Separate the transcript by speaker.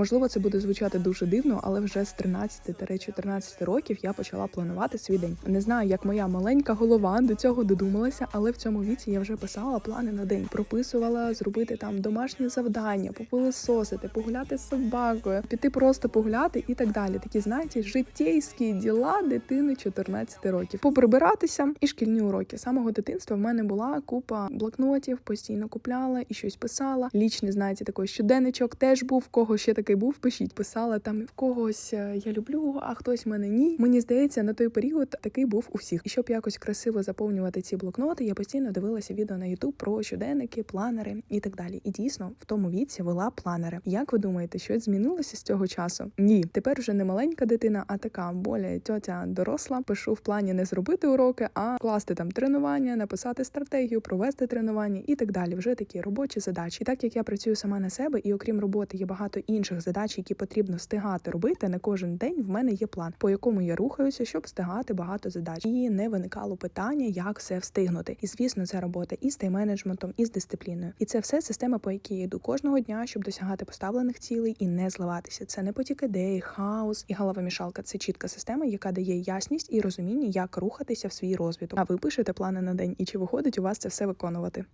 Speaker 1: Можливо, це буде звучати дуже дивно, але вже з 13-14 років я почала планувати свій день. Не знаю, як моя маленька голова до цього додумалася, але в цьому віці я вже писала плани на день, прописувала зробити там домашні завдання, попилисосити, погуляти з собакою, піти просто погуляти і так далі. Такі знаєте, життєйські діла дитини 14 років. Поприбиратися і шкільні уроки. З самого дитинства в мене була купа блокнотів, постійно купляла і щось писала. Лічний, знаєте, такий щоденничок теж був. Кого ще такий був, пишіть, писала там в когось е, я люблю, а хтось мене ні. Мені здається, на той період такий був у всіх. І щоб якось красиво заповнювати ці блокноти, я постійно дивилася відео на YouTube про щоденники, планери і так далі. І дійсно в тому віці вела планери. Як ви думаєте, щось змінилося з цього часу? Ні, тепер вже не маленька дитина, а така боля тьотя доросла. Пишу в плані не зробити уроки, а класти там тренування, написати стратегію, провести тренування і так далі. Вже такі робочі задачі. І так як я працюю сама на себе, і окрім роботи є багато інших задач, які потрібно встигати робити. Не кожен день в мене є план, по якому я рухаюся, щоб встигати багато задач. І не виникало питання, як все встигнути. І звісно, це робота і з тайм-менеджментом, і з дисципліною. І це все система, по якій я йду кожного дня, щоб досягати поставлених цілей і не зливатися. Це не потік ідей, хаос і головомішалка. Це чітка система, яка дає ясність і розуміння, як рухатися в свій розвиток. А ви пишете плани на день, і чи виходить у вас це все виконувати?